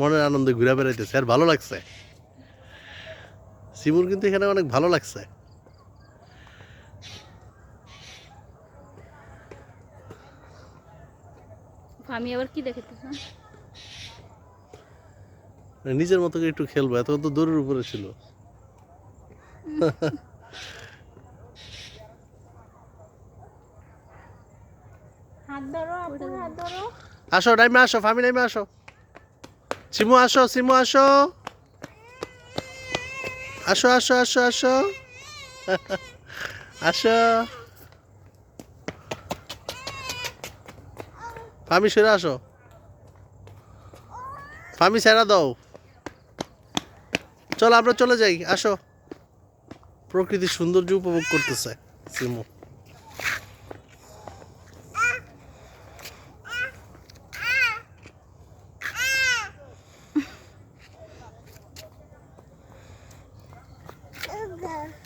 মনের আনন্দে ঘুরে বেড়াইতেছে আর ভালো লাগছে। সিমুর কিন্তু এখানে অনেক ভালো লাগছে। আমি আবার কি দেখেছি নিজের মতো করে একটু খেলব এত তো দূরের উপরে ছিল। হাত ধরো আপুর হাত ধরো। আসো ডাইমে আসো ফামি ডাইমে আসো। সিমু আসো সিমু আসো আসো আসো আসো আসো আসো ফামি সেরা আসো ফামি সেরা দাও চলো আমরা চলে যাই আসো প্রকৃতির সৌন্দর্য উপভোগ করতেছে সিমু Okay.